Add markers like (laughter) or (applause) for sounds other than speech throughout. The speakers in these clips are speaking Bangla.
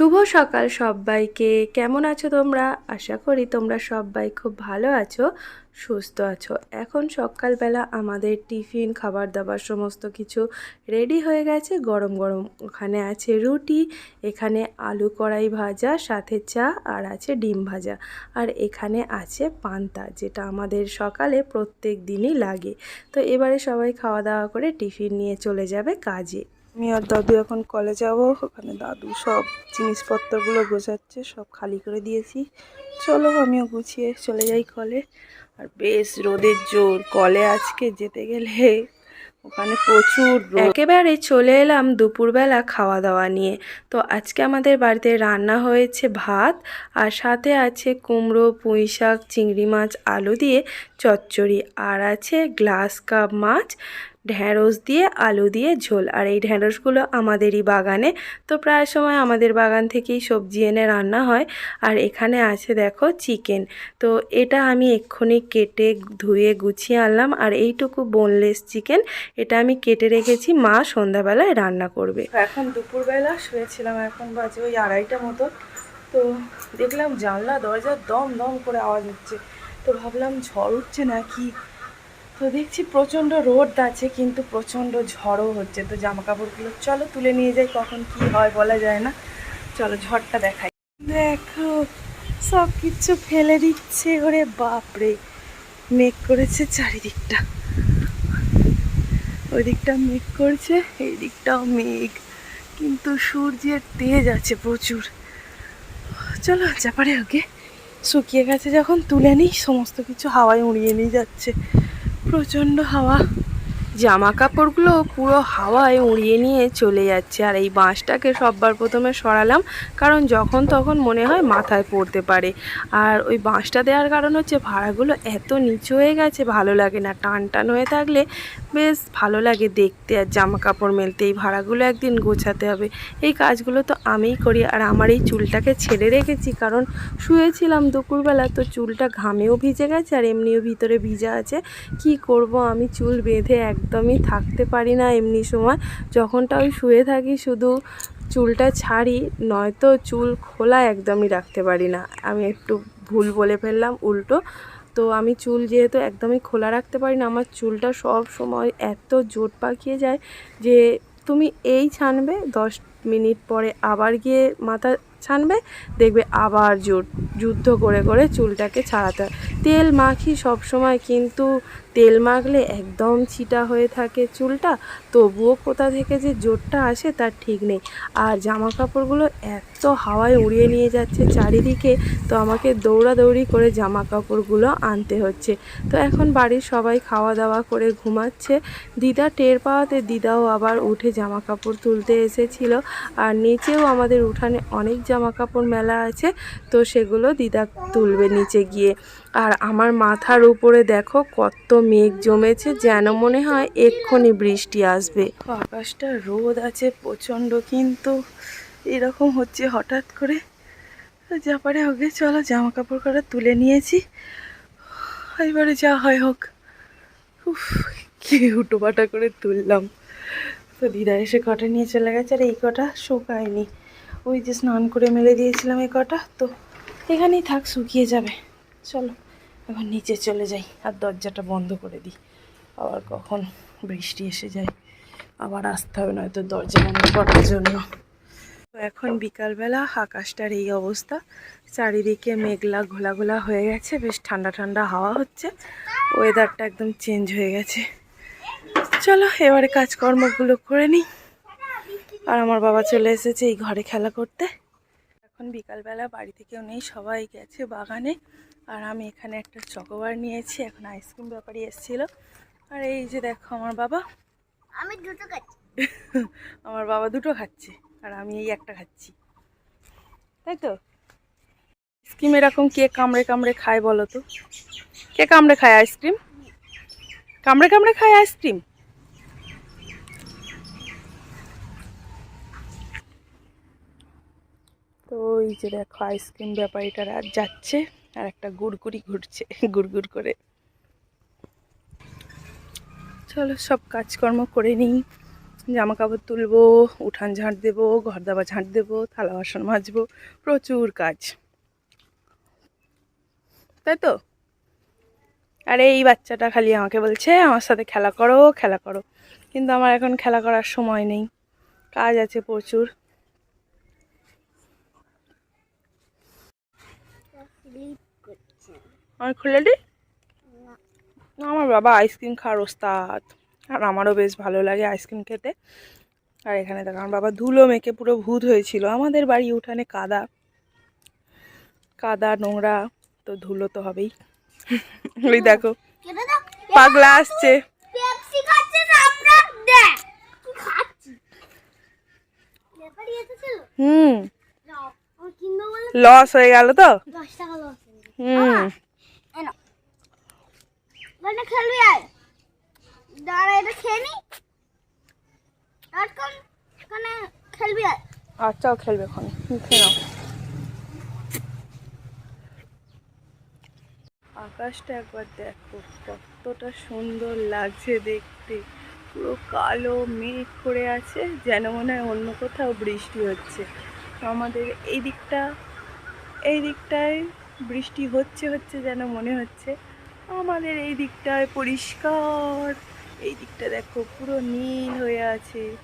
শুভ সকাল সবাইকে। কেমন আছো তোমরা? আশা করি তোমরা সবাই খুব ভালো আছো, সুস্থ আছো। এখন সকালবেলা আমাদের টিফিন খাবার দাবার সমস্ত কিছু রেডি হয়ে গেছে, গরম গরম। ওখানে আছে রুটি, এখানে আলু কড়াই ভাজা, সাথে চা, আর আছে ডিম ভাজা। আর এখানে আছে পান্তা, যেটা আমাদের সকালে প্রত্যেক দিনই লাগে। তো এবারে সবাই খাওয়া দাওয়া করে টিফিন নিয়ে চলে যাবে কাজে। আমি আর দাদু এখন কলে যাব। ওখানে দাদু সব জিনিসপত্রগুলো গোছাচ্ছে, সব খালি করে দিয়েছি। চলো আমিও গুছিয়ে চলে যাই কলে আর বেশ রোদের জোর কলে আজকে যেতে গেলে ওখানে প্রচুর। একেবারে চলে এলাম দুপুরবেলা খাওয়া দাওয়া নিয়ে। তো আজকে আমাদের বাড়িতে রান্না হয়েছে ভাত, আর সাথে আছে কুমড়ো, পুঁই শাক, চিংড়ি মাছ, আলু দিয়ে চচ্চড়ি, আর আছে গ্লাস কাপ মাছ ঢ্যাঁড়স দিয়ে, আলু দিয়ে ঝোল। আর এই ঢ্যাঁড়সগুলো আমাদেরই বাগানে। তো প্রায় সময় আমাদের বাগান থেকেই সবজি এনে রান্না হয়। আর এখানে আছে দেখো চিকেন। তো এটা আমি এক্ষুনি কেটে ধুয়ে গুছিয়ে আনলাম। আর এইটুকু বোনলেস চিকেন এটা আমি কেটে রেখেছি। মা সন্ধ্যাবেলায় রান্না করবে। এখন দুপুরবেলা, শুয়েছিলাম এখন বাজে ওই আড়াইটা মতো। তো দেখলাম জানলা দরজা দম দম করে আওয়াজ হচ্ছে। তো ভাবলাম ঝড় উঠছে নাকি? তো দেখছি প্রচণ্ড রোদ আছে, কিন্তু প্রচণ্ড ঝড়ও হচ্ছে। তো জামা কাপড়গুলো চলো তুলে নিয়ে যাই, কখন কি হয় বলা যায় না। চলো ঝড়টা দেখাই। দেখো সব কিছু ফেলে দিচ্ছে, ওরে বাপরে। মেঘ করেছে চারিদিকটা। ওই দিকটা মেঘ করছে এই দিকটাও মেঘ। কিন্তু সূর্যের তেজ আছে প্রচুর। চলো চাপারে ওকে শুকিয়ে গেছে যখন, তুলে নিই, সমস্ত কিছু হাওয়ায় উড়িয়ে নিয়ে যাচ্ছে। প্রচণ্ড হাওয়া। জামা কাপড়গুলো পুরো হাওয়ায় উড়িয়ে নিয়ে চলে যাচ্ছে। আর এই বাঁশটাকে সববার প্রথমে সরালাম, কারণ যখন তখন মনে হয় মাথায় পড়তে পারে। আর ওই বাঁশটা দেওয়ার কারণ হচ্ছে ভাড়াগুলো এত নিচু হয়ে গেছে, ভালো লাগে না। টান টান হয়ে থাকলে বেশ ভালো লাগে দেখতে, আর জামা কাপড় মেলতে। এই ভাড়াগুলো একদিন গোছাতে হবে। এই কাজগুলো তো আমিই করি, আর আমার এই চুলটাকে ছেড়ে রেখেছি, কারণ শুয়েছিলাম দুপুরবেলা, তো চুলটা ঘামেও ভিজে গেছে, আর এমনিও ভিতরে ভিজা আছে। কি করব আমি? চুল বেঁধে একদমই থাকতে পারি না এমনি সময়। যখনটা আমি শুয়ে থাকি শুধু চুলটা ছাড়ি, নয়তো চুল খোলা একদমই রাখতে পারি না। আমি একটু ভুল বলে ফেললাম, উল্টো। তো আমি চুল যেহেতু একদমই খোলা রাখতে পারি না, আমার চুলটা সব সময় এত জোট পাকিয়ে যায় যে তুমি এই ছানবে, দশ মিনিট পরে আবার গিয়ে মাথা ছানবে, দেখবে আবার জোট যুদ্ধ করে করে চুলটাকে ছাড়াতে হয়। তেল মাখি সব সময়, কিন্তু তেল মাখলে একদম ছিটা হয়ে থাকে চুলটা, তবুও কোথা থেকে যে জোরটা আসে তার ঠিক নেই। আর জামা কাপড়গুলো এত হাওয়ায় উড়িয়ে নিয়ে যাচ্ছে চারিদিকে, তো আমাকে দৌড়াদৌড়ি করে জামা কাপড়গুলো আনতে হচ্ছে। তো এখন বাড়ির সবাই খাওয়া দাওয়া করে ঘুমাচ্ছে। দিদা টের পাওয়াতে দিদাও আবার উঠে জামা কাপড় তুলতে এসেছিল। আর নিচেও আমাদের উঠানে অনেক জামা কাপড় মেলা আছে, তো সেগুলো দিদা তুলবে নিচে গিয়ে। আর আমার মাথার উপরে দেখো কত মেঘ জমেছে যেন মনে হয় এক্ষুনি বৃষ্টি আসবে। আকাশটা রোদ আছে প্রচণ্ড কিন্তু এরকম হচ্ছে হঠাৎ করে। তো যা পারে হোক চলো জামা কাপড় করে তুলে নিয়েছি। এবারে যা হয় হোক। কি হুটোপাটা করে তুললাম। তো দিদা এসে কটা নিয়ে চলে গেছে আর এই কটা শুকায়নি। ওই যে স্নান করে মেলে দিয়েছিলাম এই কটা, তো এখানেই থাক, শুকিয়ে যাবে। চলো, এখন নিচে চলে যাই আর দরজাটা বন্ধ করে দিই। আবার কখন বৃষ্টি এসে যায়, আবার আসতে হবে, নয়তো দরজা বন্ধ করার জন্য। তো এখন বিকালবেলা আকাশটার এই অবস্থা, চারিদিকে মেঘলা ঘোলা ঘোলা হয়ে গেছে, বেশ ঠান্ডা ঠান্ডা হাওয়া হচ্ছে ওয়েদারটা একদম চেঞ্জ হয়ে গেছে। চলো, এবারে কাজকর্মগুলো করে নিই। আর আমার বাবা চলে এসেছে এই ঘরে খেলা করতে। এখন বিকালবেলা বাড়িতে কেউ নেই, সবাই গেছে বাগানে। আর আমি এখানে একটা চকোবার নিয়েছি এখন আইসক্রিম ব্যাপারই এসেছিল। আর এই যে দেখো আমার বাবা। আমি দুটো খাচ্ছি। (laughs) আমার বাবা দুটো খাচ্ছে আর আমি এই একটা খাচ্ছি। তাই তো? আইসক্রিম এরকম কে কামড়ে কামড়ে খায় বলো তো? কে কামড়ে খায় আইসক্রিম? কামড়ে কামড়ে খায় আইসক্রিম? তো এই যে দেখো আইসক্রিম ব্যাপারীটার আর যাচ্ছে। আর একটা গুড়গুড়ি ঘুরছে, গুড়গুড় করে। চলো সব কাজকর্ম করে নিই। জামা কাপড় তুলবো, উঠান ঝাঁট দেবো ঘর দাবা ঝাঁট দেবো, থালা বাসন মাজবো, প্রচুর কাজ। তাই তো? আরে এই বাচ্চাটা খালি আমাকে বলছে, আমার সাথে খেলা করো খেলা করো। কিন্তু আমার এখন খেলা করার সময় নেই। কাজ আছে প্রচুর। আমি খুলে দিই আমার বাবা আইসক্রিম খাওয়ার ওস্তাদ। আর আমারও বেশ ভালো লাগে আইসক্রিম খেতে। আর এখানে দেখো আমার বাবা ধুলো মেখে পুরো ভূত হয়েছিল। আমাদের বাড়ি উঠানে কাদা। কাদা নোংরা তো ধুলো তো হবেই। ওই দেখো পাগলা আসছে। হুম। লস হয়ে গেল তো? হুম। এনো মানে খেলবি আয়। দাঁড়া, এটা খেয়ে নি। আটকান এখানে খেলবি আয়। আচ্ছাও খেলবে এখন মুখে নাও। আকাশটা একবার দেখো, কতটা সুন্দর লাগছে দেখতে। পুরো কালো, মেঘ করে আছে, যেন মনে হয় অন্য কোথাও বৃষ্টি হচ্ছে। আমাদের এই দিকটা, এই দিকটায় বৃষ্টি হচ্ছে হচ্ছে যেন মনে হচ্ছে। আমাদের এই দিকটায় পরিষ্কার। এই দিকটা দেখো পুরো নীল হয়ে আছে।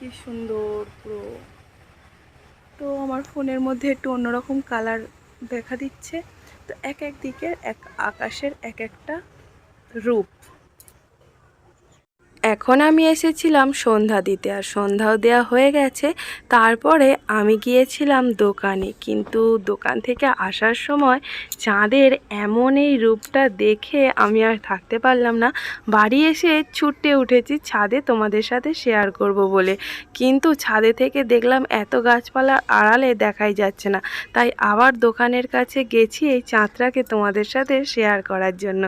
কি সুন্দর পুরো। তো আমার ফোনের মধ্যে একটু অন্যরকম কালার দেখা দিচ্ছে। তো এক এক দিকের, এক আকাশের এক একটা রূপ। এখন আমি এসেছিলাম সন্ধ্যা দিতে আর সন্ধ্যাও দেওয়া হয়ে গেছে। তারপরে আমি গিয়েছিলাম দোকানে। কিন্তু দোকান থেকে আসার সময় চাঁদের এমন এই রূপটা দেখে আমি আর থাকতে পারলাম না। বাড়ি এসে ছুটে উঠেছি ছাদে তোমাদের সাথে শেয়ার করব বলে। কিন্তু ছাদে থেকে দেখলাম এত গাছপালার আড়ালে দেখাই যাচ্ছে না। তাই আবার দোকানের কাছে গেছি এই চাঁদটাকে তোমাদের সাথে শেয়ার করার জন্য।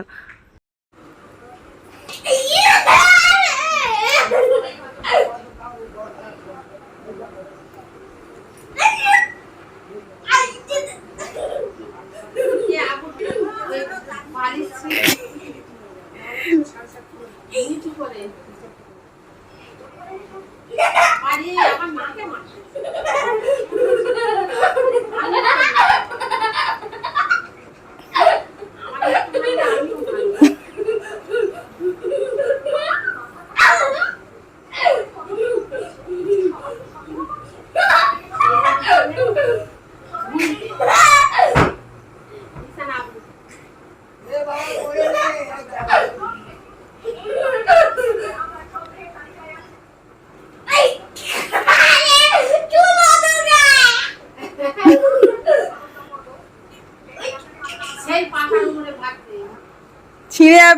ছিঁড়ে (laughs)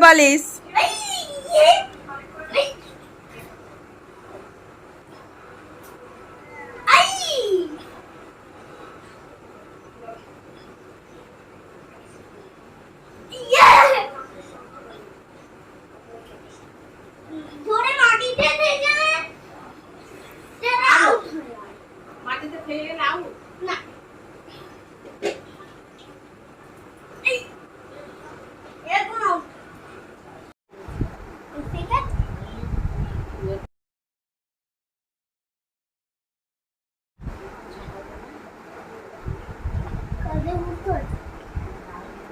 বালিশ ধরে মাটিতে থেকে দাঁড়াও মাটিতে ফেলে গেলে আউট না এই এরকম আউট ঠিক আছে কাজে উঠো রাহুল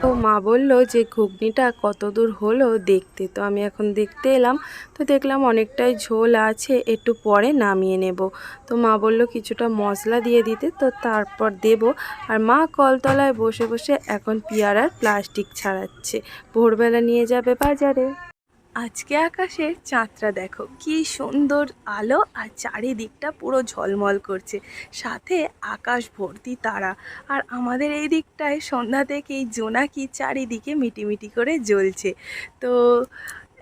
তো মা বলল যে ঘুগনিটা কত দূর হলো দেখতে। তো আমি এখন দেখতে এলাম। তো দেখলাম অনেকটাই ঝোল আছে, একটু পরে নামিয়ে নেব। তো মা বলল কিছুটা মশলা দিয়ে দিতে, তো তারপর দেব। আর মা কলতলায় বসে বসে এখন পিয়ারার প্লাস্টিক ছাড়াচ্ছে। ভোরবেলা নিয়ে যাবে বাজারে। আজকে আকাশে চাঁদটা দেখো, কি সুন্দর আলো আর চারিদিকটা পুরো ঝলমল করছে। সাথে আকাশ ভর্তি তারা। আর আমাদের এই দিকটায় সন্ধ্যা থেকেই জোনাকি চারিদিকে মিটিমিটি করে জ্বলছে। তো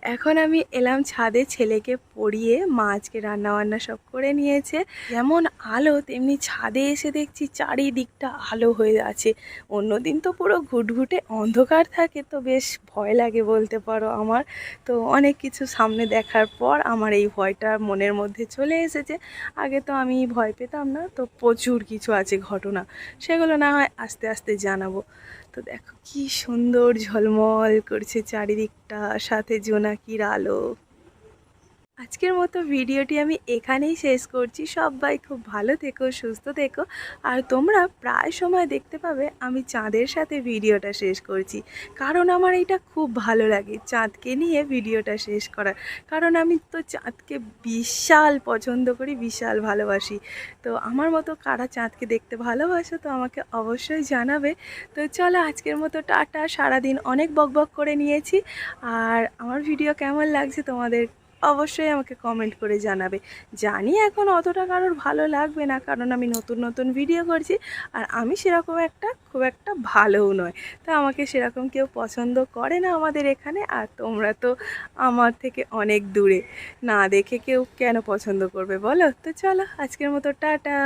এখন আমি এলাম ছাদে ছেলেকে পড়িয়ে, মা আজকে রান্নাবান্না সব করে নিয়েছে। যেমন আলো, তেমনি ছাদে এসে দেখছি চারিদিকটা আলো হয়ে আছে। অন্যদিন তো পুরো ঘুটঘুটে অন্ধকার থাকে, তো বেশ ভয় লাগে বলতে পারো আমার। তো অনেক কিছু সামনে দেখার পর আমার এই ভয়টা মনের মধ্যে চলে এসেছে। আগে তো আমি ভয় পেতাম না, তো প্রচুর কিছু আছে ঘটনা। সেগুলো না হয় আস্তে আস্তে জানাব। তো দেখো কি সুন্দর ঝলমল করছে চারিদিকটা সাথে জোনাকির আলো। আজকের মতো ভিডিওটি আমি এখানেই শেষ করছি। সবাই খুব ভালো থেকো, সুস্থ থেকো। আর তোমরা প্রায় সময় দেখতে পাবে আমি চাঁদের সাথে ভিডিওটা শেষ করছি। কারণ আমার এটা খুব ভালো লাগে চাঁদকে নিয়ে ভিডিওটা শেষ করার। কারণ আমি তো চাঁদকে বিশাল পছন্দ করি, বিশাল ভালোবাসি। তো আমার মতো কারা চাঁদকে দেখতে ভালোবাসো তো আমাকে অবশ্যই জানাবে। তো চলো আজকের মতো টাটা। সারাদিন অনেক বকবক করে নিয়েছি। আর আমার ভিডিও কেমন লাগছে তোমাদের অবশ্যই আমাকে কমেন্ট করে জানাবে। জানি এখন অতটা কারোর ভালো লাগবে না, কারণ আমি নতুন নতুন ভিডিও করছি আর আমি সেরকম একটা, খুব একটা ভালোও নয়। তো আমাকে সেরকম কেউ পছন্দ করে না আমাদের এখানে, আর তোমরা তো আমার থেকে অনেক দূরে। না দেখে কেউ কেন পছন্দ করবে বলো? তো চলো, আজকের মতো টাটা।